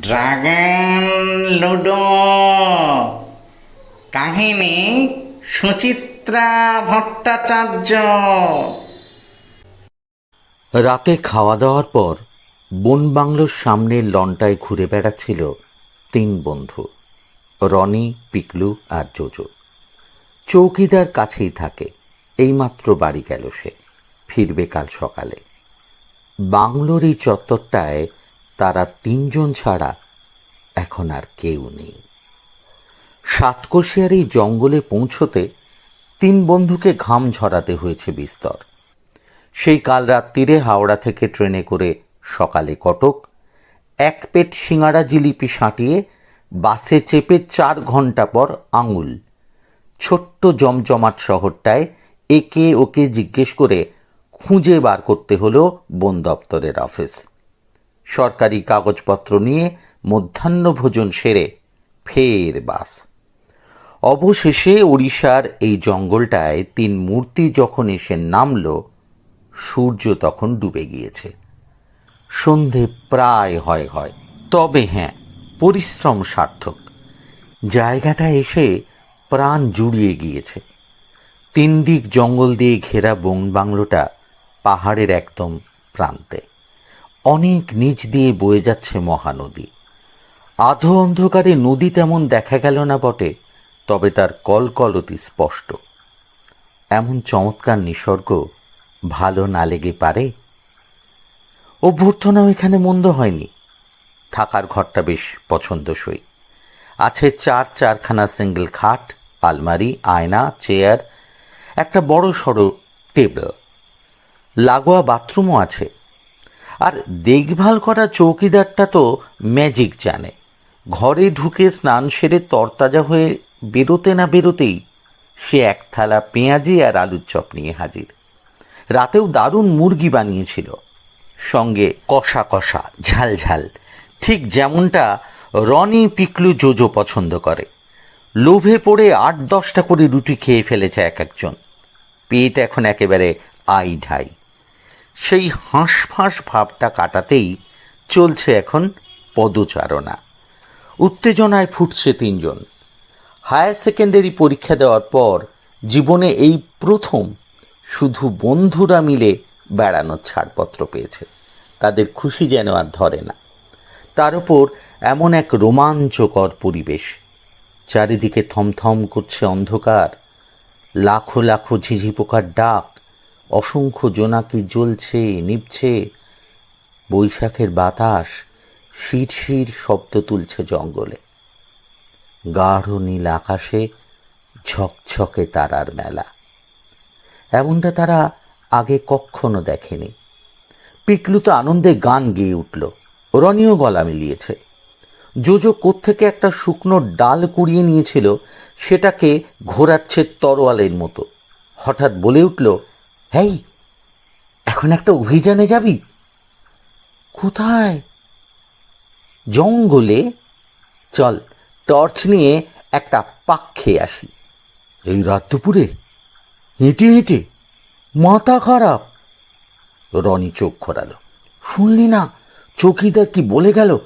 Dragon ludo. কাহিনী সুচিত্রা ভট্টাচার্য। রাতে খাওয়া দাওয়ার পর বন বাংলোর সামনে লনটায় ঘুরে বেড়াচ্ছিল তিন বন্ধু, রনি, পিকলু আর জোজো। চৌকিদার কাছেই থাকে, এইমাত্র বাড়ি গেল সে, ফিরবে কাল সকালে। বাংলোর এই চত্বরটায় তারা তিনজন ছাড়া এখন আর কেউ নেই। সাতকোশিয়ার এই জঙ্গলে পৌঁছতে তিন বন্ধুকে ঘাম ঝরাতে হয়েছে বিস্তর। সেই কাল রাত্রিরে হাওড়া থেকে ট্রেনে করে সকালে কটক, এক পেট সিঙাড়া জিলিপি সাঁটিয়ে বাসে চেপে চার ঘণ্টা পর আঙুল। ছোট্ট জমজমাট শহরটায় একে ওকে জিজ্ঞেস করে খুঁজে বার করতে হলো বন দপ্তরের অফিস। সরকারি কাগজপত্র নিয়ে মধ্যাহ্নভোজন সেরে ফের বাস। অবশেষে ওড়িশার এই জঙ্গলটায় তিন মূর্তি যখন এসে নামল, সূর্য তখন ডুবে গিয়েছে। সন্ধে প্রায় হয় হয়। তবে হ্যাঁ পরিশ্রম সার্থক। জায়গাটা এসে প্রাণ জুড়িয়ে গিয়েছে। তিন দিক জঙ্গল দিয়ে ঘেরা বন বাংলোটা পাহাড়ের একদম প্রান্তে। অনেক নিচ দিয়ে বয়ে যাচ্ছে মহানদী। আধো অন্ধকারে নদী তেমন দেখা গেল না বটে, তবে তার কলকলতি স্পষ্ট। এমন চমৎকার নিসর্গ ভালো না লেগে পারে? অভ্যর্থনাও এখানে মন্দ হয়নি। থাকার ঘরটা বেশ পছন্দসই। আছে চার চারখানা সিঙ্গেল খাট, আলমারি, আয়না চেয়ার একটা বড় সড়ো টেবিল লাগোয়া বাথরুমও আছে। আর দেখভাল করা চৌকিদারটা তো ম্যাজিক জানে। ঘরে ঢুকে স্নান সেরে তরতাজা হয়ে বেরোতে না বেরোতেই সে এক থালা পেঁয়াজি আর আলুর চপ নিয়ে হাজির। রাতেও দারুণ মুরগি বানিয়েছিল। সঙ্গে কষা কষা, ঝাল ঝাল, ঠিক যেমনটা রনি পিকলু জোজো পছন্দ করে। লোভে পড়ে আট দশটা করে রুটি খেয়ে ফেলেছে এক একজন। পেট এখন একেবারে আই ঢাই। সেই হাঁসফাঁস ভাবটা কাটাতেই চলছে এখন পদচারণা। উত্তেজনায় ফুটছে তিনজন। হায়ার সেকেন্ডারি পরীক্ষা দেওয়ার পর জীবনে এই প্রথম শুধু বন্ধুরা মিলে বেড়ানোর ছাড়পত্র পেয়েছে। তাদের খুশি যেন আর ধরে না। তার উপর এমন এক রোমাঞ্চকর পরিবেশ। চারিদিকে থমথম করছে অন্ধকার। লাখো লাখো ঝিঝি পোকার ডাক অসংখ্য জোনাকি জ্বলছে, নিভছে। বৈশাখের বাতাস শির শির শব্দ তুলছে জঙ্গলে। গাঢ় নীল আকাশে ঝকঝকে তারার মেলা। এমনটা তারা আগে কখনো দেখেনি। পিকলু তো আনন্দে গান গেয়ে উঠল। রনিও গলা মিলিয়েছে। জোজো কোত্থেকে একটা শুকনো ডাল কুড়িয়ে নিয়েছিল, সেটাকে ঘোরাচ্ছে তরোয়ালের মতো। হঠাৎ বলে উঠল হেই, এখন একটা অভিযানে যাবি? কোথায়? জঙ্গলে? চল, টর্চ নিয়ে একটা পাক খেয়ে আসি। এই রাত দুপুরে? হেঁটে হেঁটে। মাথা খারাপ। রনি চোখ খোরালো শুনলি না, চৌকিদার কি বলে গেল?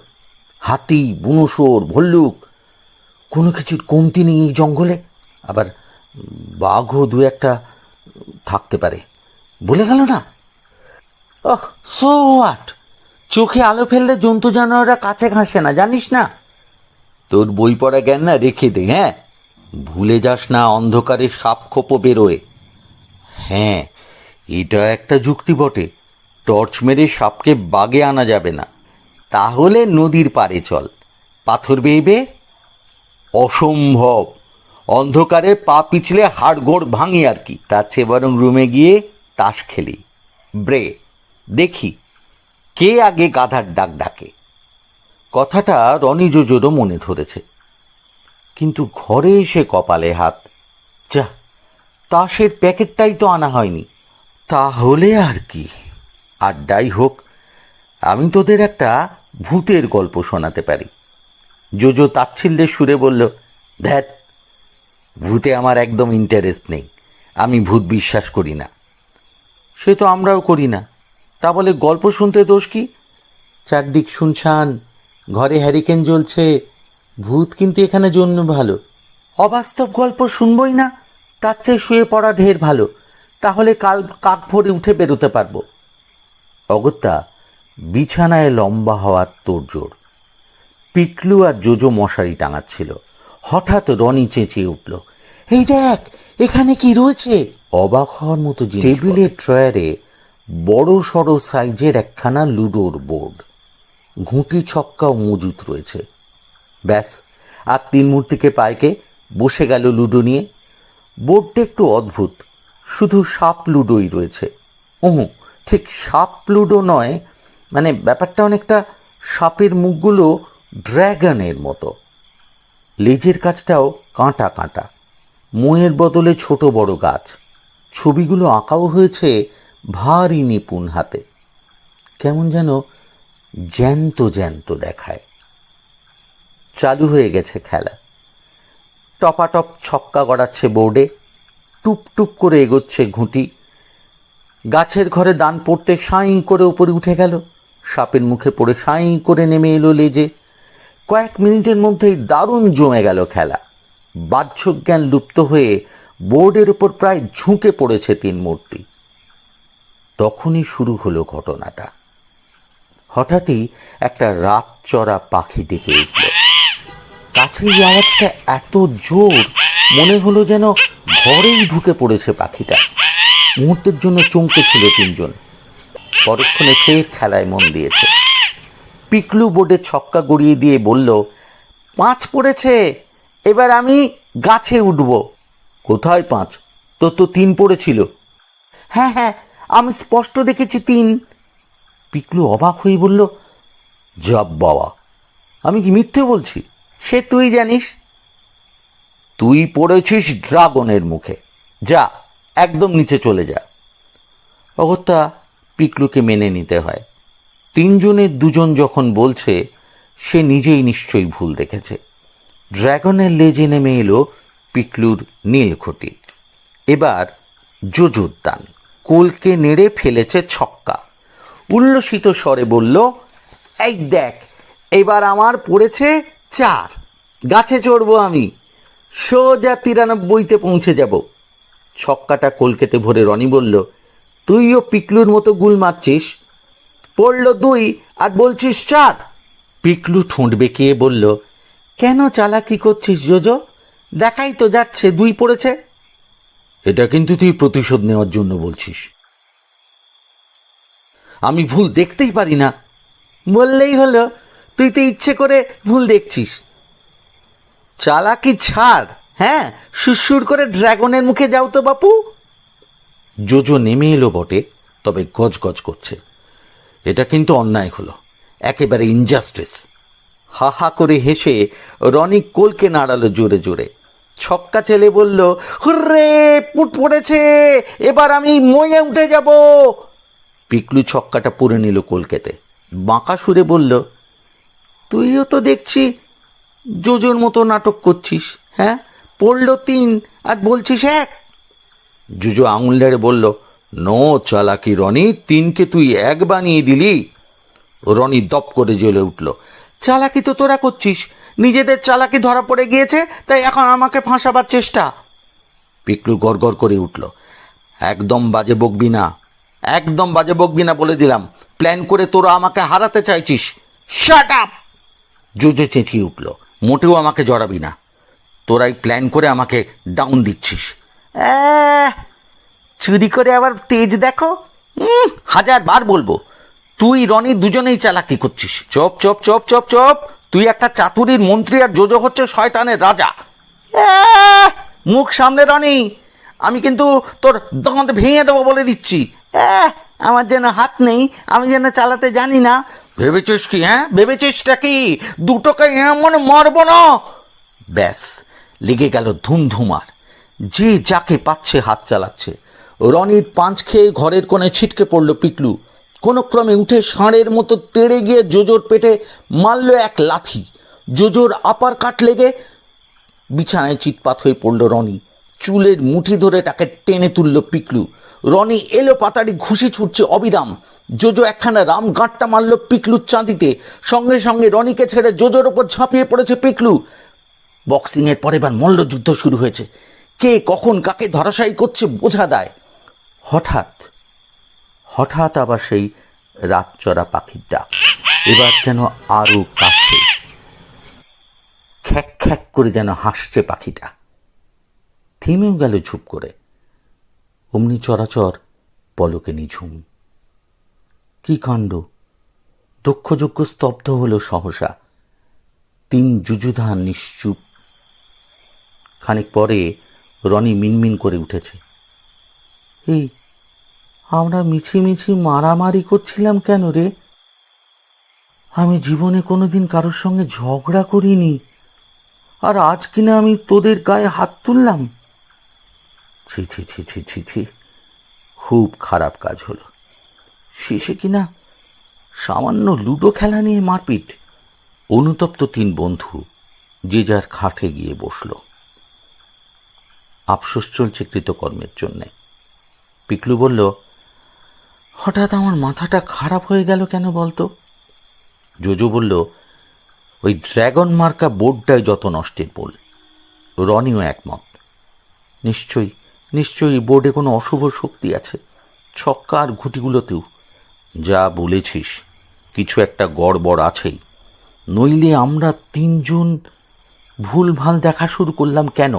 হাতি, বুনোসর, ভল্লুক, কোনো কিছুর কমতি নেই এই জঙ্গলে? আবার বাঘও দু একটা থাকতে পারে। বলে গেল না? ওহ সো হোয়াট চোখে আলো ফেললে জন্তু জানোয়াররা কাছে ঘাসে না, জানিস না? তোর বই পড়া জ্ঞান না, রেখে দে হ্যাঁ? ভুলে যাস না, অন্ধকারে সাপ খোপো বেরোয়। হ্যাঁ এটা একটা যুক্তি বটে। টর্চ মেরে সাপকে বাগে আনা যাবে না। তাহলে নদীর পাড়ে চল। পাথর বেইবে অসম্ভব। অন্ধকারে পা পিছলে হাড়গোড় ভাঙি আর কি। তার চেয়ে বরং রুমে গিয়ে তাস খেলি। ব্রে, দেখি, কে আগে গাধার ডাক ডাকে? কথাটা রনি জোজোরও মনে ধরেছে। কিন্তু ঘরে এসে কপালে হাত। যা, তাসের প্যাকেটটাই তো আনা হয়নি। তাহলে আর কি? আড্ডাই হোক, আমি তোদের একটা ভূতের গল্প শোনাতে পারি। জোজো তাচ্ছিল্যের সুরে বলল ধ্যাত ভূতে আমার একদম ইন্টারেস্ট নেই। আমি ভূত বিশ্বাস করি না। সে তো আমরাও করি না। তা বলে গল্প শুনতে দোষ কি? চারদিক শুনছান, ঘরে হ্যারিকেন জ্বলছে, ভূত কিন্তু এখানে জন্য ভালো। অবাস্তব গল্প শুনবই না, তার চেয়ে শুয়ে পড়া ঢের ভালো। তাহলে কাল কাক ভরে উঠে বেরোতে পারব। অগত্যা, বিছানায় লম্বা হওয়ার তোড়জোড়। পিকলু আর জোজো মশারি টাঙাচ্ছিল। হঠাৎ রনি চেঁচিয়ে উঠল, এই দেখ, এখানে কি রয়েছে? অবাক হওয়ার মতো টেবিলের ট্রয়ারে বড় সড়ো সাইজের একখানা লুডোর বোর্ড। ঘুঁটি ছক্কাও মজুত রয়েছে। ব্যাস আর তিন মূর্তিকে পায়কে বসে গেল লুডো নিয়ে। বোর্ডটা একটু অদ্ভুত। শুধু সাপ লুডোই রয়েছে। ওহু ঠিক সাপ লুডো নয় মানে ব্যাপারটা অনেকটা সাপের মুখগুলো ড্র্যাগনের মতো। লেজের কাছটাও কাঁটা কাঁটা। মোয়ের বদলে ছোট বড় গাছ। ছবিগুলো আঁকাও হয়েছে ভারী নিপুণ হাতে। কেমন যেন জ্যান্ত জ্যান্ত দেখায়। চালু হয়ে গেছে খেলা। টপাটপ ছক্কা গড়াচ্ছে বোর্ডে। টুপ টুপ করে এগোচ্ছে ঘুঁটি। গাছের ঘরে দান পড়তে সাঁই করে উপরে উঠে গেল। সাপের মুখে পড়ে সাঁই করে নেমে এলো লেজে। কয়েক মিনিটের মধ্যেই দারুণ জমে গেল খেলা। বাহ্যক জ্ঞান লুপ্ত হয়ে বোর্ডের উপর প্রায় ঝুঁকে পড়েছে তিন মূর্তি। তখনই শুরু হলো ঘটনাটা। হঠাৎই একটা রাত চড়া পাখি ডেকে উঠল। কাছের এই আওয়াজটা এত জোর, মনে হলো যেন ঘরেই ঢুকে পড়েছে পাখিটা। মুহূর্তের জন্য চমকে ছিল তিনজন। পরক্ষণে ফের খেলায় মন দিয়েছে। পিকলু বোর্ডে ছক্কা গড়িয়ে দিয়ে বলল, পাঁচ পড়েছে, এবার আমি গাছে উঠব। কোথায় পাঁচ? তোর তো তিন পড়েছিল। হ্যাঁ হ্যাঁ আমি স্পষ্ট দেখেছি তিন। পিকলু অবাক হয়ে বলল যাব বাবা আমি কি মিথ্যে বলছি? সে তুই জানিস। তুই পড়েছিস ড্রাগনের মুখে। যা একদম নিচে চলে যা। অগত্যা পিকলুকে মেনে নিতে হয়। তিনজনের দুজন যখন বলছে সে নিজেই নিশ্চয়ই ভুল দেখেছে। ড্রাগনের লেজে নেমে এলো পিকলুর নীলখটি এবার যোজোদ্দান কোলকে নেড়ে ফেলেছে ছক্কা। উল্লসিত স্বরে বলল, এই দেখ, এবার আমার পড়েছে চার। গাছে চড়বো আমি। সোজা তিরানব্বইতে পৌঁছে যাব। ছক্কাটা কলকেতে ভরে রনি বলল, তুইও পিকলুর মতো গুল মারছিস। পড়ল দুই আর বলছিস চার। পিকলু ঠোঁট বেঁকিয়ে বলল, কেন চালাকি করছিস, জোজো? দেখাই তো যাচ্ছে দুই পড়েছে। এটা কিন্তু তুই প্রতিশোধ নেওয়ার জন্য বলছিস। আমি ভুল দেখতেই পারি না। বললেই হলো তুই তো ইচ্ছে করে ভুল দেখছিস। চালাকি ছাড়। হ্যাঁ সুরসুর করে ড্রাগনের মুখে যাও তো বাপু। জোজো নেমে এলো বটে তবে গজ গজ করছে। এটা কিন্তু অন্যায় হলো একেবারে ইনজাস্টিস হা হা করে হেসে রনি কোলকে নাড়ালো জোরে জোরে। ছক্কা ছেলে বলল, হুর্রে, পুট পড়েছে, এবার আমি ময়ে উঠে যাব। পিকলু ছক্কাটা পুরে নিল কলকেতে বাঁকা সুরে বলল, তুইও তো দেখছি জোজোর মতো নাটক করছিস হ্যাঁ? পড়ল তিন আর বলছিস এক। জুজো আঙুল নেড়ে বলল, নো চালাকি রনি, তিনকে তুই এক বানিয়ে দিলি। রনি দপ করে জ্বলে উঠল, চালাকি তো তোরা করছিস নিজেদের চালাকি ধরা পড়ে গিয়েছে তাই এখন আমাকে ফাঁসাবার চেষ্টা। পিকলু গড়গড় করে উঠল। একদম বাজে বকবি না একদম বাজে বকবি না বলে দিলাম। প্ল্যান করে তোরা আমাকে হারাতে চাইছিস। শাট আপ জোজো চেঁচিয়ে উঠল। মোটেও আমাকে জড়াবি না। তোরাই প্ল্যান করে আমাকে ডাউন দিচ্ছিস। চুরি করে আবার তেজ দেখো? হাজার বার বলব তুই রনি দুজনেই চালাকি করছিস। চপ চপ চপ চপ চপ। তুই একটা চাতুরির মন্ত্রী আর যোজক হচ্ছে শয়তানের রাজা। মুখ সামনে রনি আমি কিন্তু তোর দোকানতে ভেঙে দেবো বলে দিচ্ছি। আমার যেন হাত নেই আমি যেন চালাতে জানি না। ভেবেছিস কি হ্যাঁ? ভেবেছিসটা কি? দুটোকে এমন মারবো না। ব্যাস লেগে গেল ধুমধুমার যে যাকে পাচ্ছে হাত চালাচ্ছে। রনির পাঁচ খেয়ে ঘরের কোণে ছিটকে পড়ল পিকলু কোনো ক্রমে উঠে ষাঁড়ের মতো তেড়ে গিয়ে জোজোর পেটে মারল এক লাথি। জোজোর আপার কাট লেগে বিছানায় চিৎপাত হয়ে পড়ল রনি। চুলের মুঠি ধরে তাকে টেনে তুলল পিকলু। রনি এলো পাতাড়ি ঘুষি ছুটছে অবিরাম। জোজো একখানা রাম গাঁটটা মারল পিকলুর চাঁদিতে। সঙ্গে সঙ্গে রনিকে ছেড়ে জোজোর ওপর ঝাঁপিয়ে পড়েছে পিকলু। বক্সিংয়ের পর এবার মল্লযুদ্ধ শুরু হয়েছে। কে কখন কাকে ধরাশায়ী করছে বোঝা দেয়। হঠাৎ হঠাৎ আবার সেই রাতচরা পাখির ডাক। এবার যেন আরও কাছে। খ্যাক খ্যাক করে যেন হাসছে পাখিটা। থেমেও গেল ঝুপ করে। অমনি চরাচর পলকে নিঝুম। কি কাণ্ড? দক্ষযজ্ঞ স্তব্ধ হল সহসা। তিন যুযুধান নিশ্চুপ। খানিক পরে রনি মিনমিন করে উঠেছে। এই আমরা মিছিমিছি মারামারি করছিলাম কেন রে? আমি জীবনে কোনোদিন কারোর সঙ্গে ঝগড়া করিনি। আর আজ কিনা আমি তোদের গায়ে হাত তুললাম। ছি ছি ছি ছি ছি ছি। খুব খারাপ কাজ হলো। শেষে কিনা সামান্য লুডো খেলা নিয়ে মারপিট। অনুতপ্ত তিন বন্ধু যে যার খাটে গিয়ে বসল। আফসোস চলছে কৃতকর্মের জন্যে। পিকলু বলল হঠাৎ আমার মাথাটা খারাপ হয়ে গেল কেন বলতো? জোজো বলল, ওই ড্র্যাগন মার্কা বোর্ডটাই যত নষ্টের বল। রনিও একমত। নিশ্চয়ই নিশ্চয়ই বোর্ডে কোনো অশুভ শক্তি আছে। ছক্কা আর ঘুটিগুলোতেও। যা বলেছিস, কিছু একটা গড়বড় আছেই। নইলে আমরা তিনজন ভুলভাল দেখা শুরু করলাম কেন?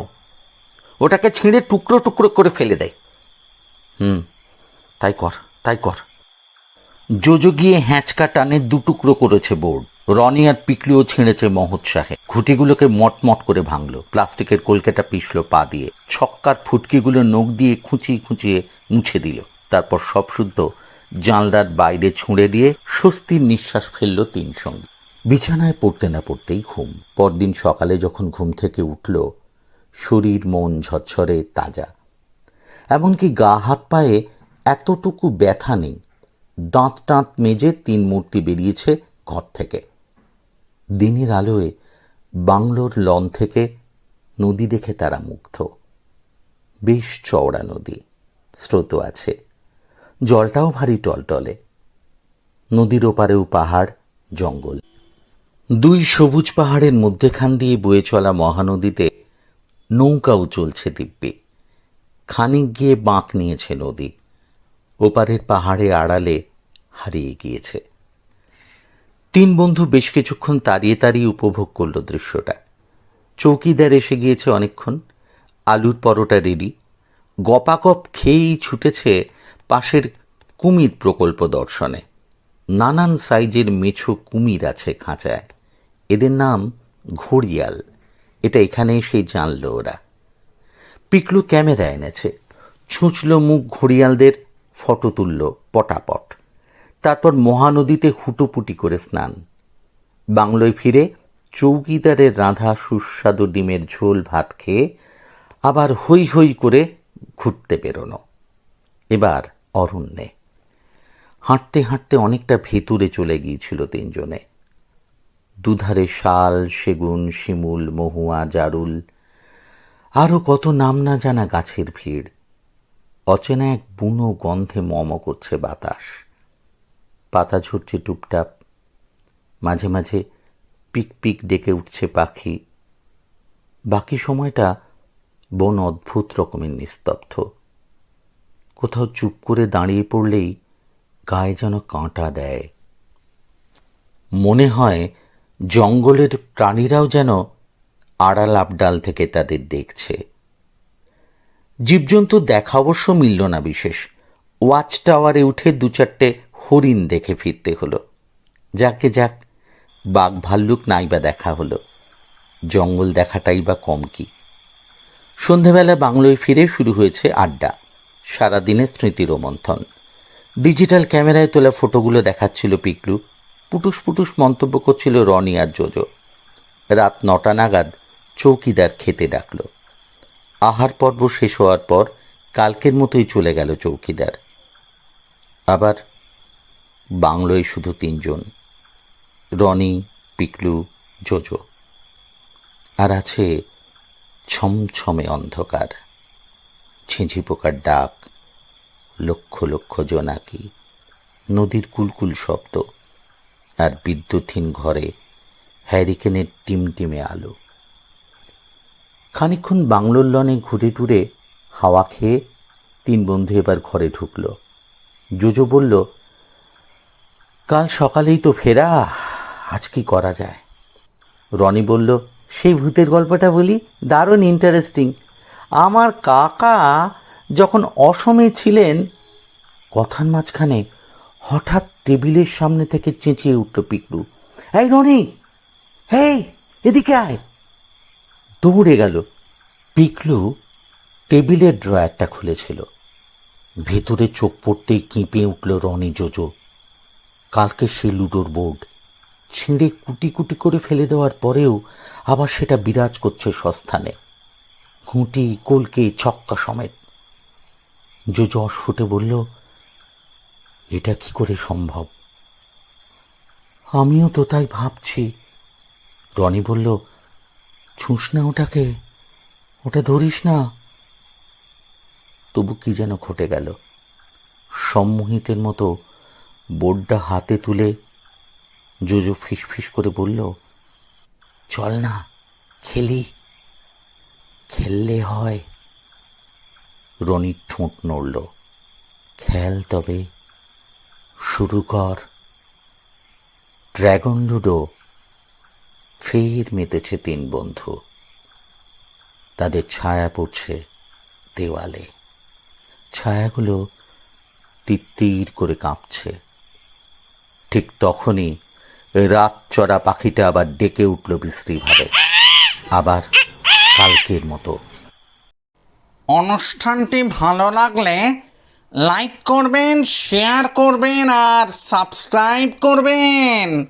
ওটাকে ছিঁড়ে টুকরো টুকরো করে ফেলে দেয় হুম, তাই কর। তাই কর। জোজো গিয়ে হ্যাঁচকা টানে দুটুকরো করেছে বোর্ড। রনি আর পিকলিও ছিঁড়েছে মহোৎসাহে ঘুটিগুলোকে মটমট করে ভাঙলো। প্লাস্টিকের কলকাটা পিষলো পা দিয়ে। ছক্কার ফুটকিগুলো নখ দিয়ে খুঁচিয়ে খুঁচিয়ে মুছে দিল। তারপর সব শুদ্ধ জানলার বাইরে ছুঁড়ে দিয়ে স্বস্তির নিঃশ্বাস ফেলল তিন সঙ্গে। বিছানায় পড়তে না পড়তেই ঘুম। পরদিন সকালে যখন ঘুম থেকে উঠল, শরীর মন ঝরঝরে তাজা। এমনকি গা হাত পায়ে এতটুকু ব্যথা নেই। দাঁত টাঁত মেজে তিন মূর্তি বেরিয়েছে ঘর থেকে। দিনের আলোয় বাংলোর লন থেকে নদী দেখে তারা মুগ্ধ। বেশ চওড়া নদী, স্রোত আছে। জলটাও ভারী টলটলে। নদীর ওপারেও পাহাড়, জঙ্গল। দুই সবুজ পাহাড়ের মধ্যেখান দিয়ে বয়ে চলা মহানদীতে নৌকাও চলছে দিব্যে। খানিক গিয়ে বাঁক নিয়েছে নদী। ওপারের পাহাড়ে আড়ালে হারিয়ে গিয়েছে। তিন বন্ধু বেশ কিছুক্ষণ তাড়িয়ে তাড়িয়ে উপভোগ করল দৃশ্যটা। চৌকিদার এসে গিয়েছে অনেকক্ষণ, আলুর পরোটা রেডি গপাগপ খেয়েই ছুটেছে পাশের কুমির প্রকল্প দর্শনে। নানান সাইজের মেছো কুমির আছে খাঁচায়, এদের নাম ঘড়িয়াল, এটা এখানে এসেই জানলো ওরা। পিকলু ক্যামেরা এনেছে, ছুঁচল মুখ ঘড়িয়ালদের ফটো তুলল পটাপট। তারপর মহানদীতে হুটোপুটি করে স্নান। বাংলোয় ফিরে চৌকিদারের রাঁধা সুস্বাদু ডিমের ঝোল ভাত খেয়ে আবার হই হই করে ঘুরতে বেরোনো। এবার অরণ্যে। হাঁটতে হাঁটতে অনেকটা ভেতরে চলে গিয়েছিল তিনজনে। দুধারে শাল, সেগুন, শিমুল, মহুয়া, জারুল। আরও কত নাম না জানা গাছের ভিড়। অচেনা এক বুনো গন্ধে মম করছে বাতাস। পাতা ঝরছে টুপটাপ। মাঝে মাঝে পিক পিক ডেকে উঠছে পাখি। বাকি সময়টা বন অদ্ভুত রকমের নিস্তব্ধ। কোথাও চুপ করে দাঁড়িয়ে পড়লেই গায়ে যেন কাঁটা দেয়। মনে হয় জঙ্গলের প্রাণীরাও যেন আড়াল আবডাল থেকে তাদের দেখছে। জীবজন্তু দেখা অবশ্য মিলল না বিশেষ। ওয়াচ টাওয়ারে উঠে দু চারটে হরিণ দেখে ফিরতে হলো। যাকে যাক, বাঘ ভাল্লুক নাই বা দেখা হলো। জঙ্গল দেখাটাই বা কম কি। সন্ধেবেলা বাংলোয় ফিরে শুরু হয়েছে আড্ডা, সারাদিনের স্মৃতি রোমন্থন। ডিজিটাল ক্যামেরায় তোলা ফটোগুলো দেখাচ্ছিল পিকলু, পুটুস পুটুস মন্তব্য করছিল রনি আর জোজো। রাত নটা নাগাদ চৌকিদার খেতে ডাকলো। আহার পর্ব শেষ হওয়ার পর কালকের মতোই চলে গেল চৌকিদার। আবার বাংলোয় শুধু তিনজন, রনি, পিকলু, জোজো। আর আছে ছমছমে অন্ধকার ছিঁঝি পোকার ডাক, লক্ষ লক্ষ জোনাকি, নদীর কুলকুল শব্দ, আর বিদ্যুৎহীন ঘরে হ্যারিকেনের টিমটিমে আলো। খানিকক্ষণ বাংলোর লনে ঘুরে টুরে হাওয়া খেয়ে তিন বন্ধু এবার ঘরে ঢুকল। জোজো বলল, কাল সকালেই তো ফেরা, আজ কি করা যায়? রনি বলল, সেই ভূতের গল্পটা বলি, দারুণ ইন্টারেস্টিং আমার কাকা যখন অসমে ছিলেন, কথার মাঝখানে হঠাৎ টেবিলের সামনে থেকে চেঁচিয়ে উঠল পিকলু। এই রনি হেই এদিকে আয়। দৌড়ে গেল। পিকলু টেবিলের ড্রয়ারটা খুলেছিল। ভেতরে চোখ পড়তেই কেঁপে উঠল রনি জোজো। কালকে সে লুডোর বোর্ড ছিঁড়ে কুটি কুটি করে ফেলে দেওয়ার পরেও আবার সেটা বিরাজ করছে সস্থানে। ঘুঁটি কলকে, ছক্কা সমেত। জোজো অস্ফুটে বলল, এটা কি করে সম্ভব? আমিও তো তাই ভাবছি, রনি বলল ছুঁস না ওটাকে। ওটা ধরিস না। তবু কি যেন ঘটে গেল। সম্মোহিতের মতো বোর্ডটা হাতে তুলে জোজো ফিসফিস করে বলল, চল না, খেলি। খেললে হয়। রনির ঠোঁট নড়ল, খেল তবে, শুরু কর। ড্র্যাগন লুডো ফের মেতেছে তিন বন্ধু। তাদের ছায়া পড়ছে দেওয়ালে। ছায়াগুলো তিত্তির করে কাঁপছে। ঠিক তখনই রাত চড়া পাখিটা আবার ডেকে উঠল বিশ্রীভাবে। আবার কালকের মতো। অনুষ্ঠানটি ভালো লাগলে লাইক করবেন, শেয়ার করবেন আর সাবস্ক্রাইব করবেন।